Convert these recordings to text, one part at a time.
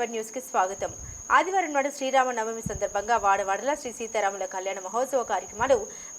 Seven న్యూస్కి స్వాగతం. ఆదివారం నాడు శ్రీరామ నవమి సందర్భంగా వాడవాడలా శ్రీ సీతారాముల కళ్యాణ మహోత్సవ కార్యక్రమాలు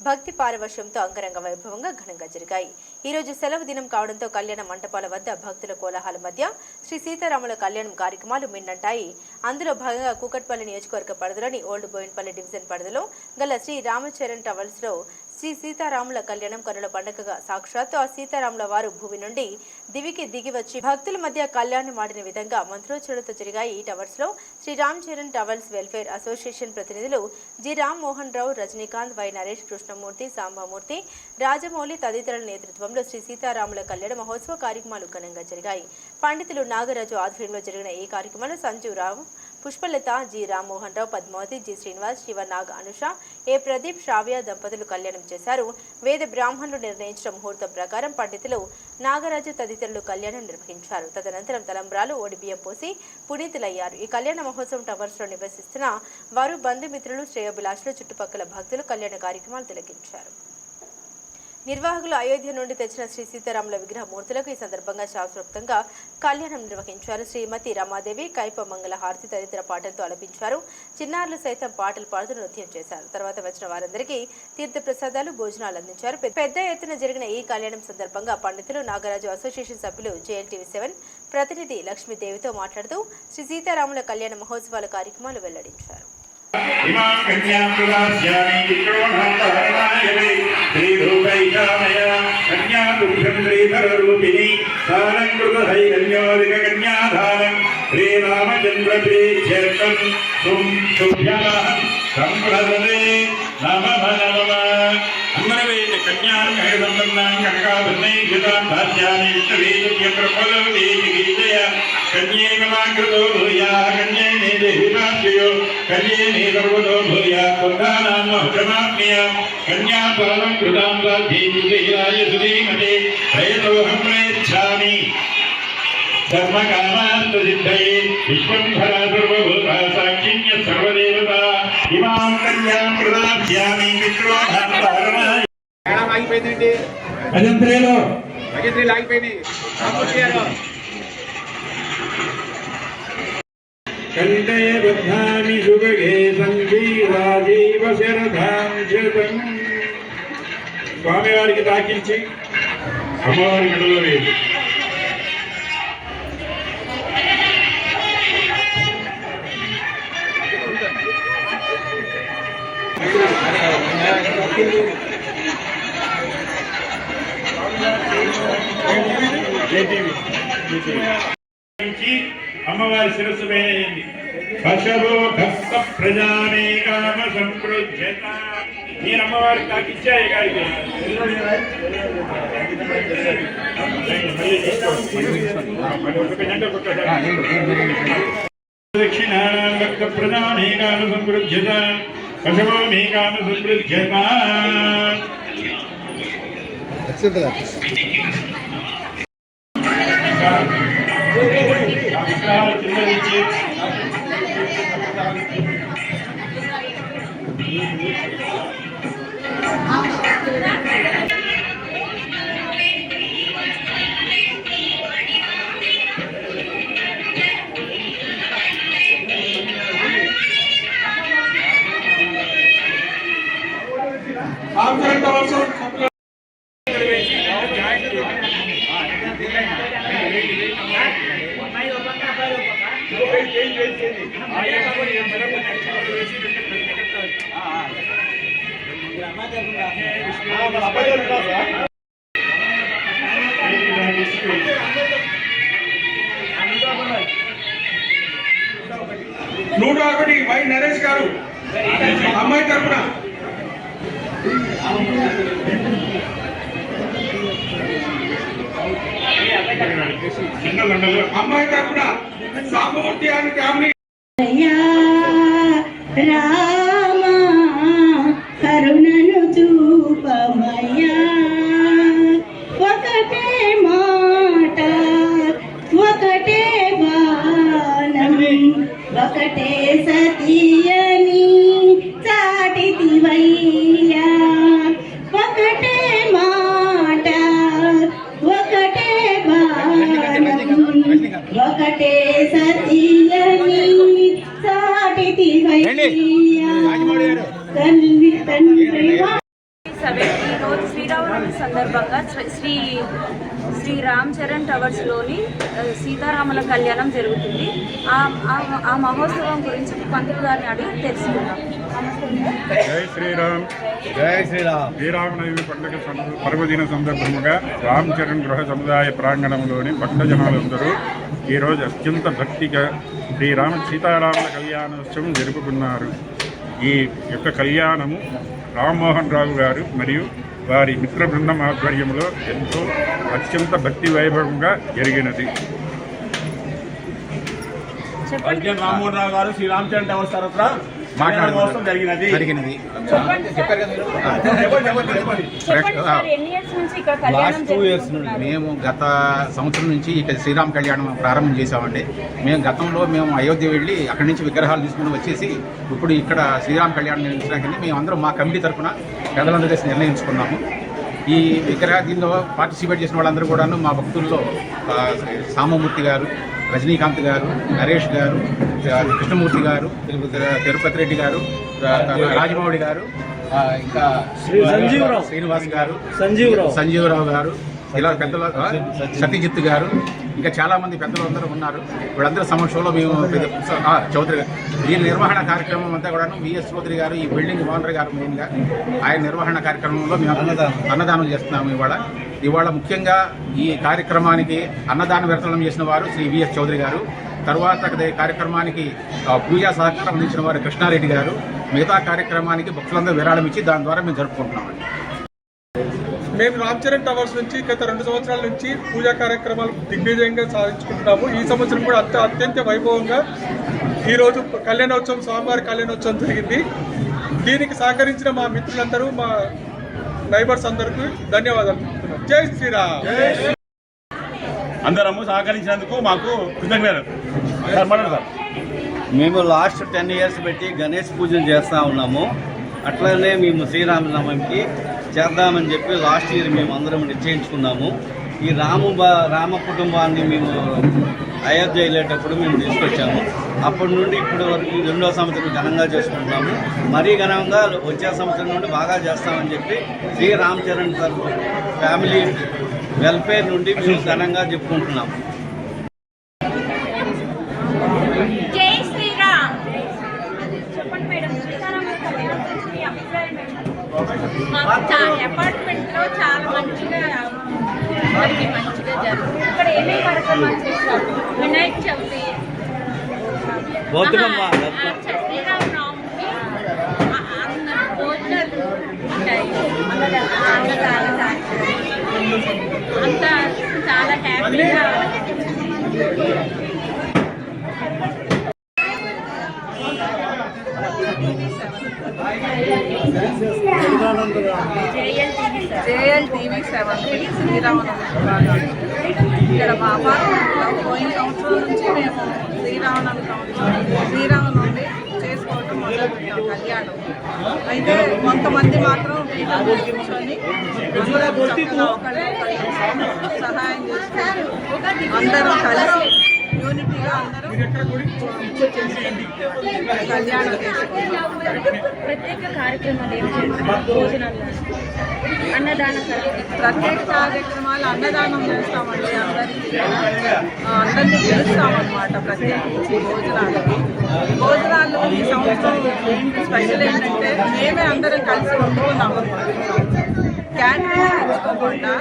భక్తి పారవశ్యంతో అంగరంగ వైభవంగా ఘనంగా జరిగాయి. ఈ రోజు సెలవు దినం కావడంతో కళ్యాణ మంటపాల వద్ద భక్తుల కోలాహల మధ్య శ్రీ సీతారాముల కళ్యాణం కార్యక్రమాలు మిన్నంటాయి. అందులో భాగంగా కూకట్పల్లి నియోజకవర్గ పరిధిలోని ఓల్డ్ బోయిన్పల్లి డివిజన్ పరిధిలో గల శ్రీ రామచరణ్ టవల్స్లో శ్రీ సీతారాముల కళ్యాణం కనుల పండుగగా. సాక్షాత్తు ఆ సీతారాముల వారు భూమి నుండి దివికి దిగి వచ్చి భక్తుల మధ్య కళ్యాణం ఆడిన విధంగా మంత్రోచ్చరణతో జరిగాయి. ఈ టవర్స్లో Shri Ram Charan towers welfare association ప్రతినిధులు జి. రామ్ మోహన్ రావు రజనీకాంత్ వై. నరేష్ కృష్ణమూర్తి సాంబమూర్తి రాజమౌళి తదితరుల నేతృత్వంలో శ్రీ సీతారాముల కళ్యాణ మహోత్సవ కార్యక్రమాలు ఘనంగా జరిగాయి. పండితులు నాగరాజు ఆధ్వర్యంలో జరిగిన ఈ కార్యక్రమంలో Sanjeev Rao Pushpalatha G. Rammohan Rao Padmavathi G. Srinivas Shivanag Anusha A. Pradeep Shravya దంపతులు కళ్యాణం చేశారు. వేద బ్రాహ్మణులు నిర్ణయించిన ముహూర్తం ప్రకారం పండితులు నాగరాజు తదితరులు కళ్యాణం నిర్వహించారు. తదనంతరం తలంబ్రాలు ఒడిబియ్యం పోసి పునీతులయ్యారు. ఈ కళ్యాణ మహోత్సవం టవర్స్లో నివసిస్తున్న వారు బంధుమిత్రులు శ్రేయోభిలాషులు చుట్టుపక్కల భక్తులు కళ్యాణ కార్యక్రమాలు తిలకించారు. నిర్వాహకులు అయోధ్య నుండి తెచ్చిన శ్రీ సీతారాముల విగ్రహ మూర్తులకు ఈ సందర్భంగా శాస్త్రోక్తంగా కళ్యాణం నిర్వహించారు. శ్రీమతి రమాదేవి కైప మంగళ హారతి తదితర పాటలతో అలపించారు. చిన్నారులు సైతం పాటలు పాడుతూ నృత్యం చేశారు. తర్వాత వచ్చిన వారందరికీ తీర్థ ప్రసాదాలు భోజనాలు అందించారు. పెద్ద ఎత్తున జరిగిన ఈ కళ్యాణం సందర్భంగా పండితులు నాగరాజు అసోసియేషన్ సభ్యులు జేఎల్టీవీ సెవెన్ ప్రతినిధి లక్ష్మీదేవితో మాట్లాడుతూ శ్రీ సీతారాముల కళ్యాణ మహోత్సవాల కార్యక్రమాలు వెల్లడించారు. ఇమాం కన్యాం ప్రదాస్యామి విక్రోణాంతరణాయవే శ్రీరూపైకామయ కన్యా దుర్గం శ్రీధరరూపిణి దానం కృతహై కన్యోదిక శ్రీరామచంద్ర ప్రీత్యర్థం తుం శుభ్యమహం कन्यान् कनकबन्नान् कनकाभरणान् कृतान् भास्यानि विश्ववेदव्यप्रपदवेदिगीतय कन्ये कलाकृतो भूयाः, कन्ये नेदेहिताश्रयो कन्ये नेतर्वतो भूयाः बन्धानां महजमात्म्य कन्या परमं कृतां साध्येतुदेहाय सुधीमते। प्रयतोऽहं प्रयच्छामि। धर्मकामान्तसिद्धये विश्वम्भरा सर्वभूता साक्षिण्य सर्वदेवता। इमां कन्यां प्रदास्यामि मित्रो మేడం ఆగిపోయిందండి అజంత్రేలో భజంత్రీలు ఆగిపోయింది ఆపొచ్చారు కంఠే బద్ధామి సుభగే సంగీరాజీవ శరధాం శతం స్వామివారికి తాకించి అమ్మవారి మెడలో వేసి నుంచి అమ్మవారి శిరస్సు వేయండి పశవో భక్త ప్రజానే కామ సంప్రోజ్యత నేను అమ్మవారికి నాకు ఇచ్చాయి దక్షిణానాం భక్త ప్రజానే కామ సంప్రోజ్యత పశవో మే కామ సంప్రోజ్యత విగ్రహాలు కింద నుంచి తరఫున సాంబమూర్తి అని ఫ్యామిలీ సందర్భంగా శ్రీ- శ్రీ రామ్ చరణ్ టవర్స్లోని సీతారాముల కళ్యాణం జరుగుతుంది. ఆ ఆ- ఆ మహోత్సవం గురించి పంతులు గారిని అడిగి తెలుసుకున్నాం జై శ్రీరామ్. జై శ్రీరామ్. శ్రీరామనవమి పండుగ పర్వదిన సందర్భముగా రామ్ చరణ్ గృహ సముదాయ ప్రాంగణంలోని భక్తజనాలందరూ ఈరోజు అత్యంత భక్తిగా శ్రీరామ సీతారాముల కళ్యాణోత్సవం జరుపుకున్నారు. ఈ యొక్క కళ్యాణము రామ్మోహన్ రావు గారు మరియు వారి మిత్ర బృందం ఆధ్వర్యంలో ఎంతో అత్యంత భక్తి వైభవంగా జరిగినది. రామ్మోహన్ రావు గారు శ్రీ రామచంద్ర టవర్స్ తరఫున మాట్లాడడం జరిగినది. లాస్ట్ టూ ఇయర్స్ నుండి? మేము గత సంవత్సరం నుంచి ఇక్కడ శ్రీరామ కళ్యాణం ప్రారంభం చేశామండి. మేము గతంలో మేము అయోధ్య వెళ్ళి అక్కడి నుంచి విగ్రహాలు తీసుకుని వచ్చేసి ఇప్పుడు ఇక్కడ శ్రీరామ కళ్యాణం నిర్మించడానికి మేము అందరం మా కమిటీ తరఫున పెద్దలందరూ కలిసి నిర్ణయించుకున్నాము. ఈ విగ్రహ దీనిలో పార్టిసిపేట్ చేసిన వాళ్ళందరూ కూడాను మా భక్తుల్లో సామమూర్తి గారు రజనీకాంత్ గారు నరేష్ గారు కృష్ణమూర్తి గారు తిరుపతి రెడ్డి గారు రాజమౌళి గారు ఇంకా సంజీవరావు. శ్రీనివాస్ గారు సంజీవరావు. సంజీవరావు గారు ఇలా పెద్దలు ఆ, గారు ఇంకా చాలామంది పెద్దలు అందరూ ఉన్నారు. వీళ్ళందరి సమక్షంలో మేము చౌదరి గారు. దీని నిర్వహణ కార్యక్రమం అంతా కూడా విఎస్ చౌదరి గారు ఈ బిల్డింగ్ ఓనర్ గారు మెయిన్గా ఆయన నిర్వహణ కార్యక్రమంలో మేము అన్నదానం చేస్తున్నాము ఇవాళ. ఇవాళ ముఖ్యంగా ఈ కార్యక్రమానికి అన్నదాన విరతనం చేసిన వారు శ్రీ విఎస్ చౌదరి గారు. తర్వాత కార్యక్రమానికి పూజా సహకారం అందించిన వారు కృష్ణారెడ్డి గారు. మిగతా కార్యక్రమానికి భక్తులందరూ విరాళం ఇచ్చి దాని ద్వారా మేము జరుపుకుంటున్నామండి మేము రామ్ చరణ్ టవర్స్ నుంచి గత రెండు సంవత్సరాల నుంచి పూజా కార్యక్రమాలు దిగ్విజయంగా సాధించుకుంటున్నాము. ఈ సంవత్సరం కూడా అత్య అత్యంత వైభవంగా ఈరోజు కళ్యాణోత్సవం స్వామివారి కళ్యాణోత్సవం జరిగింది. దీనికి సహకరించిన మా మిత్రులందరూ మా నైబర్స్ అందరికీ ధన్యవాదాలు. జై శ్రీరామ్. అందరము సహకరించినందుకు మాకు కృతజ్ఞతలు. సార్ మేము లాస్ట్ టెన్ ఇయర్స్ పెట్టి గణేష్ పూజలు చేస్తూ ఉన్నాము. అట్లనే మేము శ్రీరామనవమికి చేద్దామని చెప్పి లాస్ట్ ఇయర్ మేము అందరం నిశ్చయించుకున్నాము. ఈ రాము బా- రామ కుటుంబాన్ని మేము అయోధ్య వెళ్ళేటప్పుడు మేము తీసుకొచ్చాము. అప్పటి నుండి ఇప్పటి వరకు రెండో సంవత్సరం ఘనంగా చేసుకుంటున్నాము. మరీ ఘనంగా వచ్చే సంవత్సరం నుండి బాగా చేస్తామని చెప్పి Shri Ram Charan sir family welfare నుండి మేము ఘనంగా చెప్పుకుంటున్నాము జై శ్రీరామ్ చెప్పండి మేడం సీతారాముల కళ్యాణం గురించి మీ అభిప్రాయం ఏంటి? మాకు అపార్ట్మెంట్లో చాలా మంచిగా అందరికి మంచిగా జరుగుతుంది ఇక్కడ ఏమేమి కార్యక్రమాలు చేస్తారు వినాయక చవితి. శ్రీరామనవమికి ఆ- అన్న భోజనాలు ఉంటాయి. అంతా చాలా హ్యాపీగా జేఎల్ టీవీ సెవెన్ శ్రీరామనవమి ఇక్కడ మా అపార్ట్మెంట్లో పోయిన సంవత్సరం నుంచి మేము శ్రీరామనవమి సంవత్సరం శ్రీరామనవమి చేసుకోవటం మొదలుపెట్టాం కళ్యాణం. అయితే కొంతమంది మాత్రం పీఠం మీద కూర్చొని అందరూ చక్కగా ఒకళ్ళొకళ్ళు సహాయం చేసుకుంటూ అందరం కలిసి యూనిటీగా అందరం కళ్యాణం చేసుకుంటాం ప్రత్యేక కార్యక్రమాలు చేస్తారు? భోజనాలు అన్నదాన ప్రత్యేక కార్యక్రమాలు అన్నదానం చేస్తామండి అందరికీ అందరినీ పిలుస్తామన్నమాట ప్రత్యేకించి భోజనాలకి. భోజనాలు ఈ సంవత్సరం స్పెషల్ ఏంటంటే మేమే అందరం కలిసి వండుకున్నాం క్యాటరింగ్ తెచ్చుకోకుండా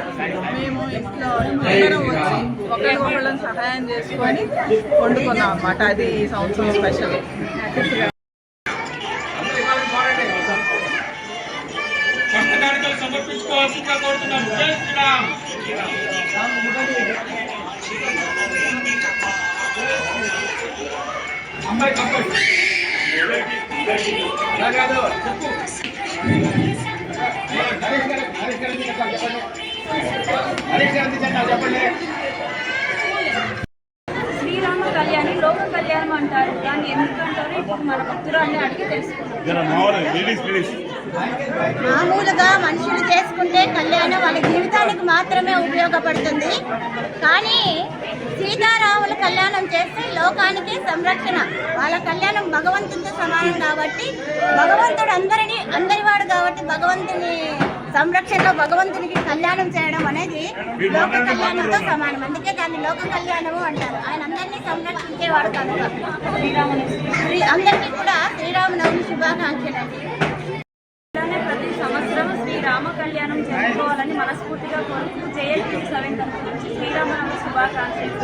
మేము ఇంట్లో అందరం వచ్చి ఒకరికొకళ్ళని సహాయం చేసుకొని వండుకున్నాం అన్నమాట. అది ఈ సంవత్సరం స్పెషల్. భక్తకారికలు సమర్పించుకోవాల్సిందిగా కోరుతున్నాం. జై శ్రీరామ్. అమ్మాయి కంపల్సరీ శ్రీరామ కళ్యాణి లోక కళ్యాణం అంటారు. దాన్ని ఎందుకు అంటారు? ఇప్పుడు మన భక్తురాన్ని అడిగి తెలుసుకున్నాం మామూలుగా మనుషులు చేసుకుంటే కళ్యాణం వాళ్ళ జీవితానికి మాత్రమే ఉపయోగపడుతుంది. కానీ సీతారాముల కళ్యాణం చేస్తే లోకానికి సంరక్షణ. వాళ్ళ కళ్యాణం భగవంతునితో సమానం కాబట్టి భగవంతుడు అందరినీ అందరివాడు కాబట్టి భగవంతుని సంరక్షణలో భగవంతునికి కళ్యాణం చేయడం అనేది లోక కళ్యాణంతో సమానం. అందుకే దాన్ని లోక కళ్యాణము అంటారు. ఆయన అందరినీ సంరక్షించేవాడు కనుక. శ్రీ అందరికీ కూడా శ్రీరామనవమి శుభాకాంక్షలు అండి ఇలానే ప్రతి సంవత్సరం శ్రీరామ కళ్యాణం జరుపుకోవాలని మనస్ఫూర్తిగా కోరుకుంటూ జేఎల్పీ సెవెన్ నుంచి శ్రీరామనవమి శుభాకాంక్షలు.